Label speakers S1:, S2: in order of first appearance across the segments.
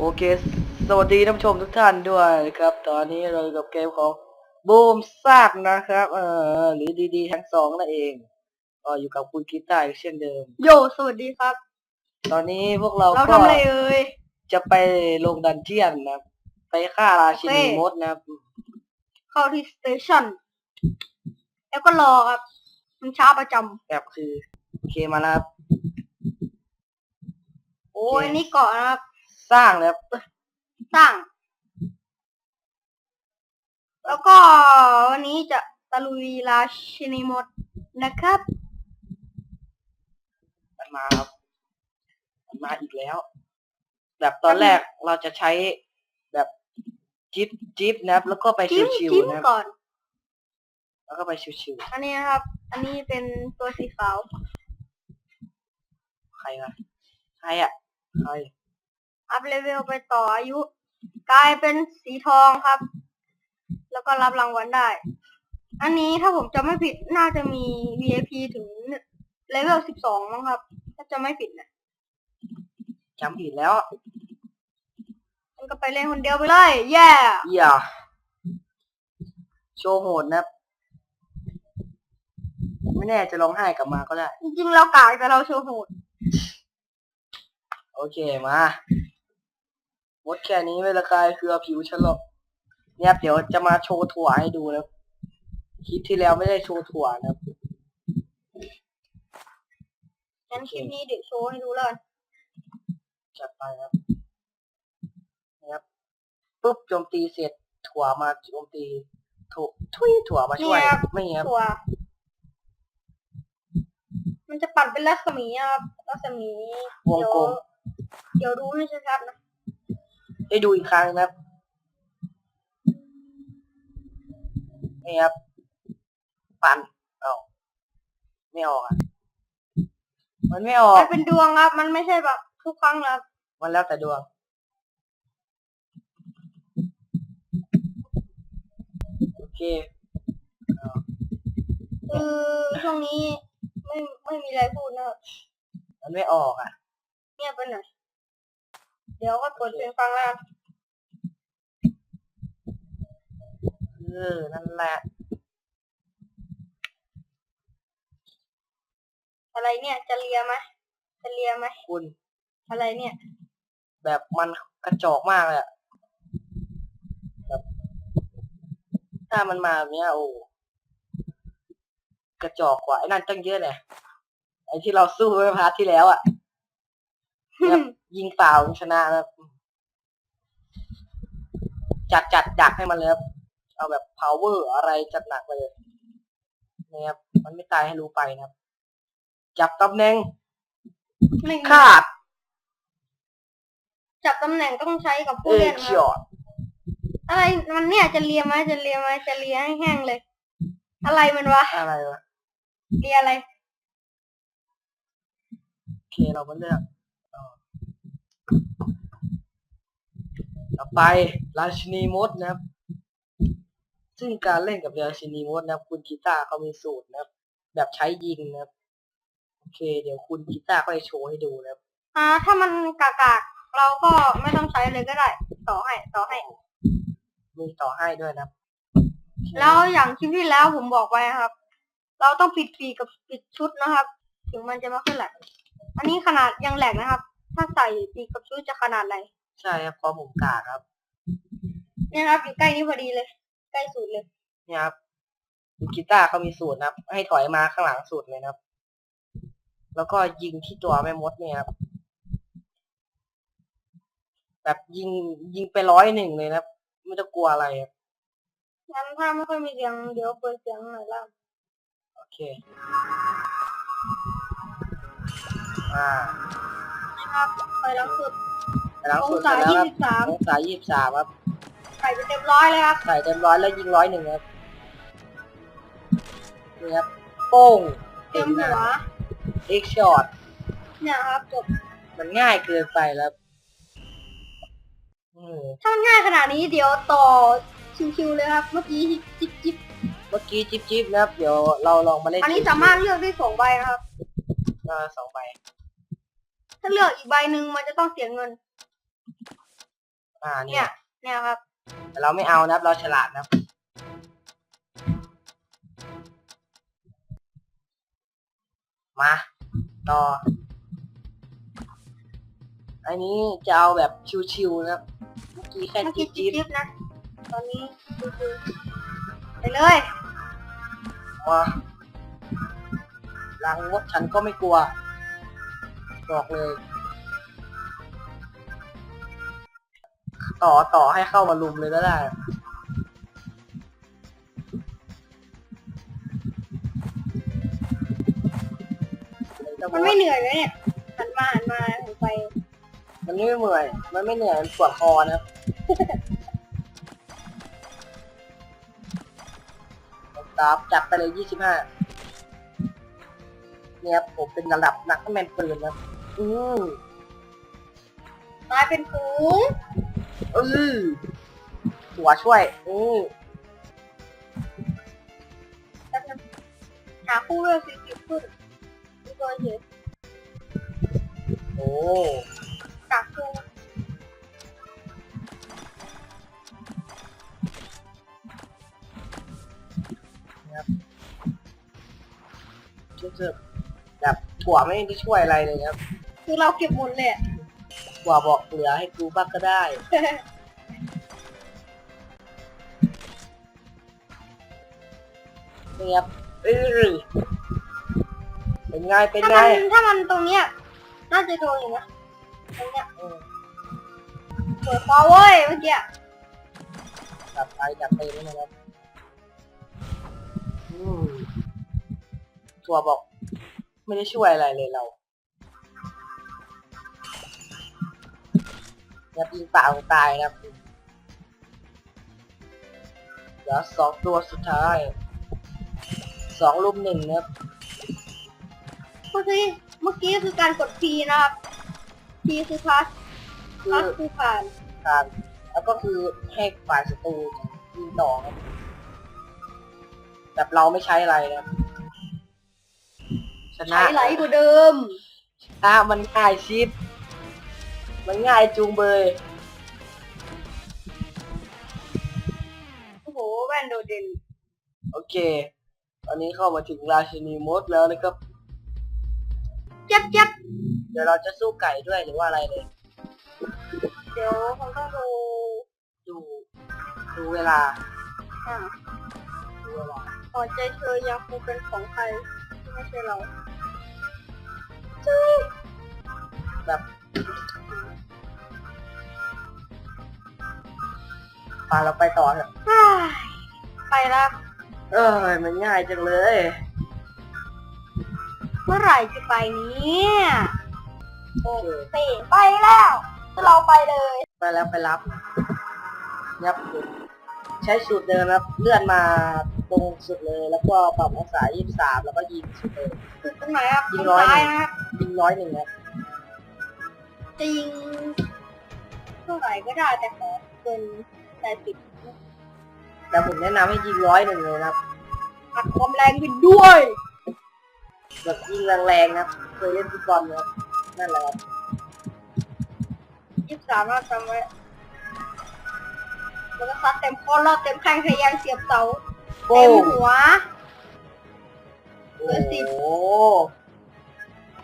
S1: โอเค สวัสดีท่านผู้ชมทุกท่านด้วยครับ ตอนนี้เราอยู่กับเกมของบูมซากนะครับ เออหรือดีๆทั้งสองนั่นเองก็อยู่กับคุณกีตาร์อีกเช่นเดิม
S2: โยสวัสดีครับ
S1: ตอนนี้พวกเรา
S2: เรา
S1: ก็
S2: ทำอะไรเอ่ย
S1: จะไปลงดันเจียนนะครับไปฆ่าราชินี
S2: โอเค
S1: มดนะครับ
S2: เข้าที่สเตชันแล้วก็รอครับมันช้าประจ
S1: แบบคือโอเคมาแล้วครับำ
S2: โอ้
S1: โอเค
S2: ยนี่เกาะนะครับ
S1: สร้างแล้ว
S2: สร้าง แล้วก็วันนี้จะตะลุยราชินีมดนะครับ
S1: มันมาครับมันมาอีกแล้ว แบบตอนแรกเราจะใช้แบบจิ๊บจิ๊บนะครับ แล้วก็ไป
S2: จิ้ม
S1: ชิว
S2: จิ้ม
S1: ๆนะครับ
S2: ก่อน
S1: แล้วก็ไปชิว
S2: อันนี้นะครับ อันนี้เป็นตัวสีขาว
S1: ๆใครอะใครอะใคร
S2: อัพเลเวลไปต่ออายุ กลายเป็นสีทองครับ แล้วก็รับรางวัลได้ อันนี้ถ้าผมจำไม่ผิดน่าจะมี VIP ถึงเลเวลสิบสองมั้งครับ ถ้าจะไม่ผิดนะ
S1: จำผิดแล้ว
S2: มันก็ไปเล่นคนเดียวไปเลย แย่
S1: อย่าโชว์โหดนะครับไม่แน่จะร้องไห้กลับมาก็ได้
S2: จริงๆเรากากแต่เราโชว์โหด
S1: โอเคมาห มดแค่นี้ไม่ละกายคือผิวฉันหรอกเนี่ยเดี๋ยวจะมาโชว์ถั่วให้ดูนะครับคลิปที่แล้วไม่ได้โชว์ถั่วนะครับ
S2: งั้นคลิปนี้เดี๋ยวโชว์ให้ดูแล้วกัน
S1: จัดไปครับนะครับปุ๊บโจมตีเสร็จถั่วมาโจมตีถุทุยถั่วมาช่วย
S2: เนี่ยครับ
S1: ไม่ครับ
S2: ตัวมันจะปัดเป็นรัศมีอะครับรัศมี
S1: วงกลม
S2: เดี๋ยวเดี๋ยวดูให้ชัดๆนะ
S1: ให้ดูอีกครั้งนะครับ นี่ครับปันเอาไม่ออกอะ มันไม่ออก
S2: มันเป็นดวงครับ มันไม่ใช่แบบทุกครั้งนะครับ
S1: มันแล้วแต่ดวง โอเค
S2: คือช่วงนี้ไม่ไม่มีอะไรพูดนะครับ
S1: มันไม่ออกอะ
S2: เงียบไปหน่อย เดี๋ยวก็เปิดเพลงฟังแล้วกัน
S1: เออ นั่นแหละ
S2: อะไรเนี่ยจะเลียไหมจะเลียไหม
S1: คุณ
S2: อะไรเนี่ย
S1: แบบมันกระจอกมากเลยอะแบบถ้ามันมาแบบเนี้ยโอ้กระจอกกว่าไอ้นั่นตั้งเยอะเลยไอ้ที่เราสู้เมื่อพาร์ทที่แล้วอะแบบยิงเปล่าชนะนะครับจัดจัดดักให้มันเลยครับเอาแบบ power อะไรจัดหนักไปเลยนะครับมันไม่ตายให้รู้ไปนะครับ จับตำแหน่ง
S2: ไม่มี
S1: ขาด
S2: จับตำแหน่งต้องใช้กับ
S1: เอ
S2: ผู้เล่นค
S1: คิ
S2: รับ
S1: อด
S2: อะไรมันเนี่ยจะเลียไหมจะเลียไหมจะเลียให้แห้งเลย อะไรมันวะ
S1: อะไรวะ
S2: เลียอะไร
S1: โอเคเรามาเลือก ต่อต่อไปราชินีมดนะครับ ซึ่งการเล่นกับราชินีมดนะครับ คุณกีตาร์เขามีสูตรนะครับ แบบใช้ยิงนะครับ โอเค เดี๋ยวคุณกีตาร์ก็จะโชว์ให้ดูนะครับ
S2: อ่า ถ้ามันกากๆเราก็ไม่ต้องใช้เลยก็ได้ ต่อให้ ต่อให้
S1: มีต่อให้ด้วยนะครับ
S2: แล้วอย่างคลิปที่แล้วผมบอกไว้นะครับ เราต้องปิดปีกกับปิดชุดนะครับ ถึงมันจะไม่ค่อยแหลก อันนี้ขนาดยังแหลกนะครับ ถ้าใส่ปีกกับชุดจะขนาดไหน
S1: ใช่ครับเพราะผมกากครับ
S2: เนี่ยนะครับอยู่ใกล้นี้พอดีเลย ใกล้สุดเลย
S1: เนี่ยครับคุณกีตาร์เขามีสูตรนะครับ ให้ถอยมาข้างหลังสุดเลยนะครับ แล้วก็ยิงที่ตัวแม่มดเนี่ยครับ แบบยิงยิงไปร้อยหนึ่งเลยนะครับไม่ต้องกลัวอะไรครับ
S2: งั้นถ้าไม่ค่อยมีเสียงเดี๋ยวเปิดเสียงหน่อยละ
S1: โอเค อ่า
S2: นะครับไปหลังสุด
S1: ไปหลัง
S2: อง
S1: สุด
S2: ศา
S1: ไปแล้ว
S2: ยี่
S1: ครับ
S2: สิบสาม
S1: องศายี่สิบสามครับ
S2: ใส่ไปเต็มร้อยเลยครับ
S1: ใส่เต็มร้อยแล้วยิงร้อยหนึ่งครับนี่ครับโป้ง
S2: เต็ม
S1: ห
S2: หั
S1: น้าว
S2: ว
S1: เอ็กช็อต
S2: เนี่ยครับจบ
S1: มันง่ายเกินไปแล้วอืม
S2: ถ้ามันง่ายขนาดนี้เดี๋ยวต่อชิวๆเลยครับ เมื่อกี้จิบจิบ
S1: เมื่อกี้จิ๊บจิ๊บนะครับ เดี๋ยวเราลองมาเล่น
S2: อันนี้สามารถเลือกได้สองใบนะครับ
S1: เอ่อสองใบ
S2: ถ้าเลือกอีกใบหนึ่งมันจะต้องเสียเงิน
S1: อ่า
S2: เนี่
S1: เนี่ย ย
S2: เนี่ยครับ
S1: แต่เราไม่เอานะครับ เราฉลาดนะครับมาต่อ อันนี้จะเอาแบบชิวๆนะครับ เมื่อกี้แค่
S2: เมื่อกี้
S1: จิ๊
S2: จิ๊
S1: บบ
S2: ๆนะ ตอนนี้คือไปเลย
S1: ๆมาลังมดฉันก็ไม่กลัว บอกเลย ต่อต่อให้เข้ามาลุมเลยก็ได้
S2: มันไม่เหนื่อยเลยเนี่ยหันมาหันมาหันไป
S1: มันไม่เหนื่อย มันไม่เหนื่อย มันปวดคอนะครับตามจัดไปเลยยี่สิบห้าเนี่ยครับผมเป็นระดับนักแมนปืนนะครับอือ
S2: ตายเป็นฝูง
S1: อือหัวช่วยอือ
S2: แล้วมันหาคู่เรื่องสี่สิบขึ้นมีตัวเยอะ
S1: โอ้
S2: กักตัว
S1: รู้สึกแบบถั่วไม่ได้ช่วยอะไรเลยครับ
S2: คือเราเก็บหมดเลยอะ
S1: ถั่วบอกเหลือให้กูบ้างก็ได้ นี่ครับอือเป็นไงเป็น
S2: ถ้า
S1: ไง
S2: มันถ้ามันตรงเนี้ยน่าจะโดนอยู่นะตรงเนี้ย
S1: อืม
S2: เปิดคอเว้ยเมื่อกี้
S1: จับไปจับไปนี่นะครับอืมถั่วบอก ไม่ได้ช่วยอะไรเลยเรา เนี่ยยิงเปล่าตายนะครับเหลือสองตัวสุดท้ายสองลุมหนึ่งนะครับ
S2: เมื่อกี้เมื่อกี้คือการกด P นะครับ P คือพาส
S1: คื
S2: พา
S1: อ
S2: สคือผ่าน
S1: การแล้วก็คือให้ฝ่ายศัตรูยิงต่อครับแบบเราไม่ใช้อะไรนะครับชนะ
S2: ใช้ไหลกว่าเดิม
S1: อะมันง่ายชิป มันง่ายจูงเบย
S2: โอ้โหแว่นโดดเด่น
S1: โอเค ตอนนี้เข้ามาถึงราชินีมดแล้วนะครับ
S2: เจ็บเจ็บ
S1: เดี๋ยวเราจะสู้ไก่ด้วยหรือว่าอะไรเลย
S2: เดี๋ยวผมต้องดู
S1: ดูดูเวลา
S2: อ่า
S1: ดูเวลา
S2: หัวใจเธอยังคงเป็นของใครที่ไม่ใช่เรา
S1: แบบ พาเราไปต่อเถอะ
S2: อ้ายไปละ
S1: เออมันง่ายจังเลย
S2: เมื่อไหร่จะไปเนี่ย
S1: โอเค
S2: เตะไปแล้ว เราไปเลย
S1: ไปแล้วไปรับยับใช้สูตรเดิมนะครับ เลื่อนมาตรงสุดเลย แล้วก็ปรับองศา 23 แล้วก็ยิงสุดเลย
S2: จุดตรงไหนครับ
S1: ยิง
S2: ตรง
S1: ร้อย
S2: ซ้ายนะครับ
S1: ยิงร้อยหนึ่งครับ
S2: จะยิงเท่าไหร่ก็ได้แต่ขอเกินแต่สิบ
S1: แต่ผมแนะนำให้ยิงร้อยหนึ่งเลยนะครับ
S2: อัดความแรงไปด้วย
S1: แบบยิงแรงๆนะครับเคยเล่นฟุตบอลนะครับนั่นแหละครับ
S2: ยี่สิบสามนะจำไว้แล้วก็ซัดเต็มคอรอบเต็มแข้งทะแยงเสียบเสา
S1: โอ้
S2: เต็มหัว
S1: โห
S2: เหลือสิบ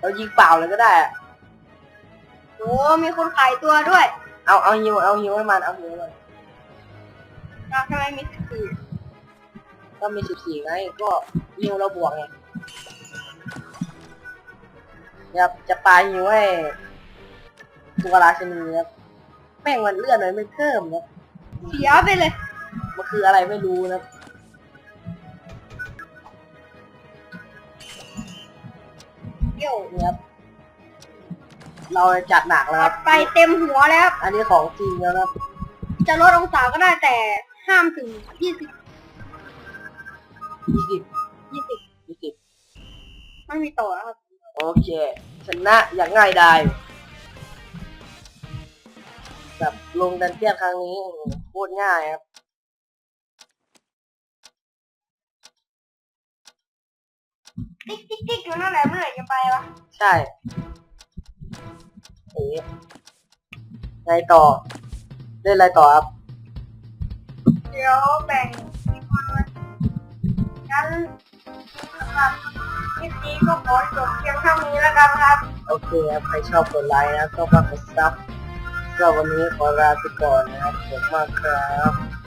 S1: เรายิงเปล่าเลยก็ได้อะ
S2: โอ้มีคนขายตัวด้วย
S1: เอาเอาฮิวเอาฮิวให้มันเอาฮิวให้มัน
S2: นะทำไมมีสิบสี่
S1: ก็มีสิบสี่ไงก็ฮิวเราบวกไงครับจะปาฮิวให้ตัวราชินีครับแม่งมันเลื่อนเลยไม่เพิ่มนะ
S2: เสียไปเลย
S1: มันคืออะไรไม่รู้นะ
S2: เดี๋ยว
S1: นี่ครับ เราจัดหนักแล้วค
S2: อั
S1: รับ
S2: ดไปเต็มหัวแล้ว
S1: อันนี้ของจริงแล้วครับ
S2: จะลดองศาก็ได้แต่ห้ามถึงยี่สิบ
S1: ยี่สิบ
S2: ยี่สิบ
S1: ยี่สิบ
S2: ไม่มีต่อนะครับ
S1: โอเคชนะอย่างง่ายดายแบบลงดันเจียนครั้งนี้โคตรง่ายครับ
S2: ติ๊กติ๊กติ๊กอยู่นั่นแหละเมื่อไหร่จะไปวะ
S1: ใช่ เอ๊ะไงต่อ เล่นอะไรต่อครับ
S2: เดี๋ยวแบ่งอีกคนไว้งั้นสำหรับคลิปนี้ก็ขอจบเพียงเท่านี้แล้วกันครับ
S1: โอเคครับ ใครชอบกดไลค์นะก็ฝากกดซับสำหรับวันนี้ขอลาไปก่อนนะครับขอบคุณมากครับ